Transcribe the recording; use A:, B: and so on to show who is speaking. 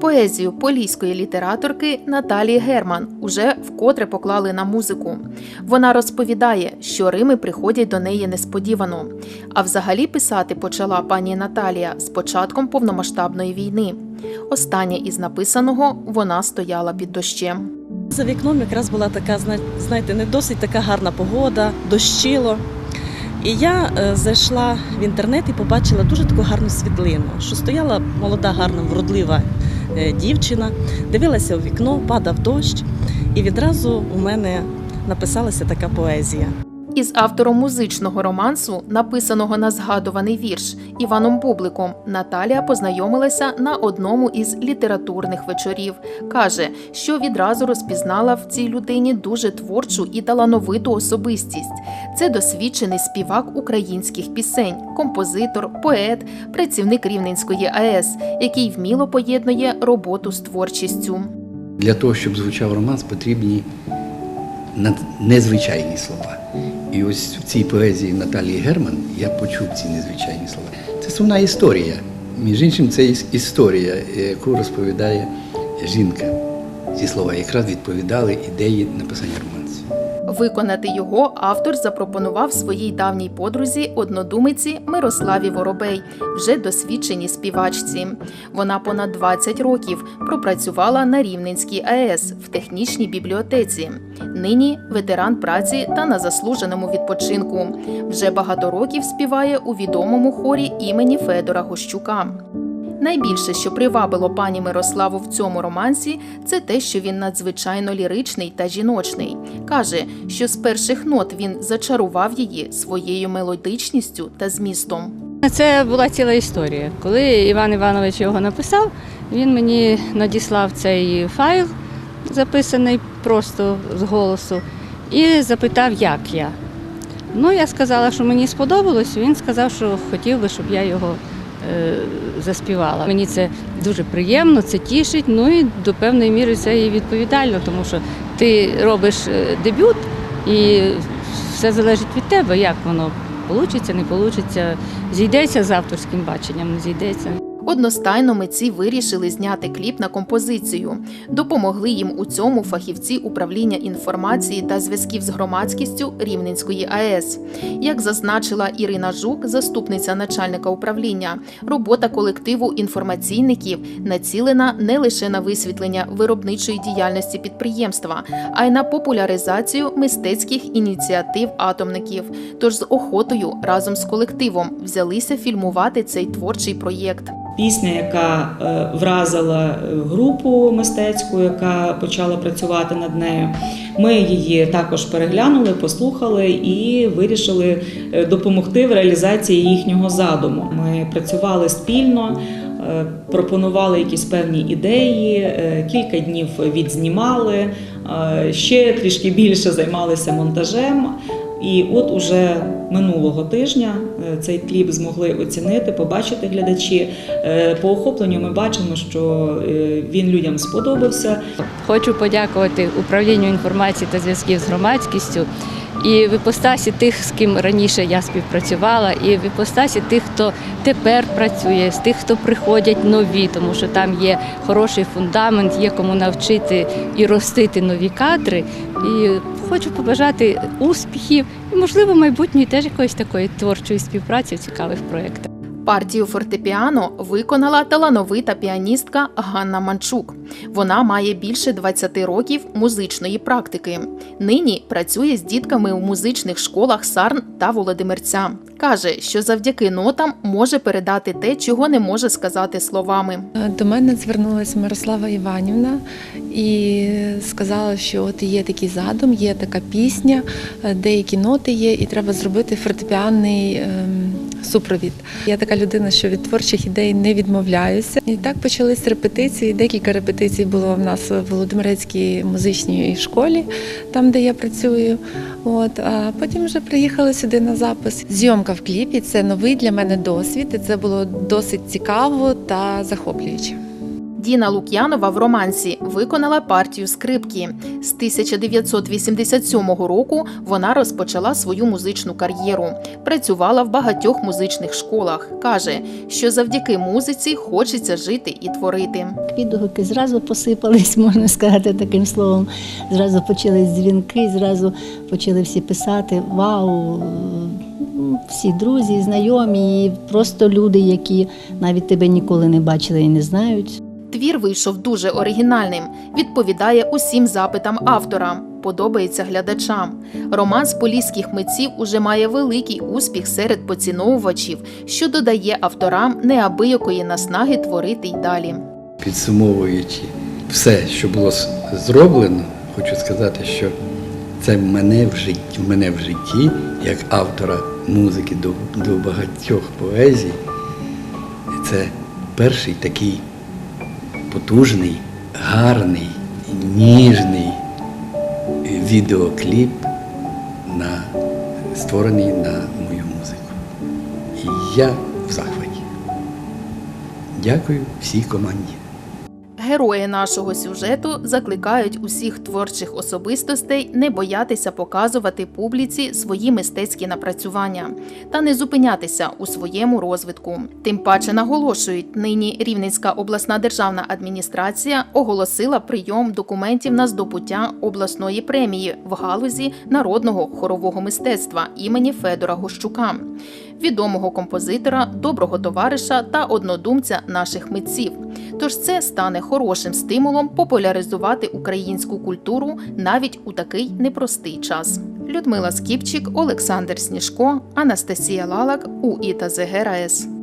A: Поезію поліської літераторки Наталії Герман уже вкотре поклали на музику. Вона розповідає, що Рими приходять до неї несподівано. А взагалі писати почала пані Наталія з початком повномасштабної війни. Останнє із написаного вона стояла під дощем.
B: За вікном якраз була така, зна- знаєте, не досить така гарна погода, дощило. І я е, зайшла в інтернет і побачила дуже таку гарну світлину, що стояла молода, гарна, вродлива дівчина, дивилася у вікно, падав дощ, і відразу у мене написалася така поезія.
A: Із автором музичного романсу, написаного на згадуваний вірш Іваном Бубликом, Наталія познайомилася на одному із літературних вечорів. Каже, що відразу розпізнала в цій людині дуже творчу і талановиту особистість. Це досвідчений співак українських пісень, композитор, поет, працівник Рівненської АЕС, який вміло поєднує роботу з творчістю.
C: Для того, щоб звучав романс, потрібні незвичайні слова. І ось в цій поезії Наталії Герман я почув ці незвичайні слова. Це сумна історія. Між іншим, це історія, яку розповідає жінка. Ці слова якраз відповідали ідеї написання романсу.
A: Виконати його автор запропонував своїй давній подрузі, однодумиці Мирославі Воробей, вже досвідченій співачці. Вона понад 20 років пропрацювала на Рівненській АЕС в технічній бібліотеці. Нині ветеран праці та на заслуженому відпочинку. Вже багато років співає у відомому хорі імені Федора Гощука. Найбільше, що привабило пані Мирославу в цьому романсі, це те, що він надзвичайно ліричний та жіночний. Каже, що з перших нот він зачарував її своєю мелодичністю та змістом.
D: Це була ціла історія. Коли Іван Іванович його написав, він мені надіслав цей файл, записаний просто з голосу, і запитав, як я. Ну, я сказала, що мені сподобалось. Він сказав, що хотів би, щоб я його заспівала. Мені це дуже приємно, це тішить. Ну і до певної міри це і відповідально, тому що ти робиш е, дебют і все залежить від тебе, як воно вийде, не вийде. зійдеться з авторським баченням, не зійдеться.
A: Одностайно митці вирішили зняти кліп на композицію. Допомогли їм у цьому фахівці управління інформації та зв'язків з громадськістю Рівненської АЕС. Як зазначила Ірина Жук, заступниця начальника управління, робота колективу інформаційників націлена не лише на висвітлення виробничої діяльності підприємства, а й на популяризацію мистецьких ініціатив атомників. Тож з охотою разом з колективом взялися фільмувати цей творчий проєкт.
E: Пісня, яка е, вразила е, групу мистецьку, яка почала працювати над нею. Ми її також переглянули, послухали і вирішили е, допомогти в реалізації їхнього задуму. Ми працювали спільно, пропонували якісь певні ідеї, кілька днів відзнімали, ще трішки більше займалися монтажем. І от уже минулого тижня е, цей кліп змогли оцінити, побачити глядачі. Е, По охопленню ми бачимо, що е, він людям сподобався.
D: Хочу подякувати управлінню інформації та зв'язків з громадськістю і в іпостасі тих, з ким раніше я співпрацювала, і в іпостасі тих, хто тепер працює, з тих, хто приходять нові, тому що там є хороший фундамент, є кому навчити і ростити нові кадри. І хочу побажати успіхів і, можливо, майбутньої теж якоїсь такої творчої співпраці в цікавих проєктах.
A: Партію фортепіано виконала талановита піаністка Ганна Манчук. Вона має більше 20 років музичної практики. Нині працює з дітками у музичних школах Сарн та Володимирця. Каже, що завдяки нотам може передати те, чого не може сказати словами.
F: До мене звернулася Мирослава Іванівна і сказала, що от є такий задум, є така пісня, е, деякі ноти є, і треба зробити фортепіанний ем, супровід. Я така людина, що від творчих ідей не відмовляюся. І так почались репетиції. Декілька репетицій було в нас в Володимирецькій музичній школі, там де я працюю. От а потім вже приїхали сюди на запис. Зйомка в кліпі це новий для мене досвід, і це було досить цікаво та захоплююче.
A: Діна Лук'янова в романсі виконала партію скрипки. З 1987 року вона розпочала свою музичну кар'єру. Працювала в багатьох музичних школах. каже, що завдяки музиці хочеться жити і творити.
G: Відгуки зразу посипались, можна сказати таким словом. Зразу почались дзвінки, зразу почали всі писати Вау! Всі друзі, знайомі, просто люди, які навіть тебе ніколи не бачили і не знають.
A: Твір вийшов дуже оригінальним, відповідає усім запитам автора, подобається глядачам. Роман з поліських митців уже має великий успіх серед поціновувачів, що додає авторам неабиякої наснаги творити й далі.
C: Підсумовуючи все, що було зроблено, хочу сказати, що це мене в житті, мене в житті, як автора музики до, до багатьох поезій. Це перший такий потужний, гарний, ніжний відеокліп, на, створений на мою музику. І я в захваті. Дякую всій команді.
A: Герої нашого сюжету закликають усіх творчих особистостей не боятися показувати публіці свої мистецькі напрацювання та не зупинятися у своєму розвитку. Тим паче наголошують, нині Рівненська обласна державна адміністрація оголосила прийом документів на здобуття обласної премії в галузі народного хорового мистецтва імені Федора Гощука, відомого композитора, доброго товариша та однодумця наших митців. Тож це стане хорошим стимулом популяризувати українську культуру навіть у такий непростий час. Людмила Скіпчик, Олександр Сніжко, Анастасія Лалак, у ЗГРАЕС.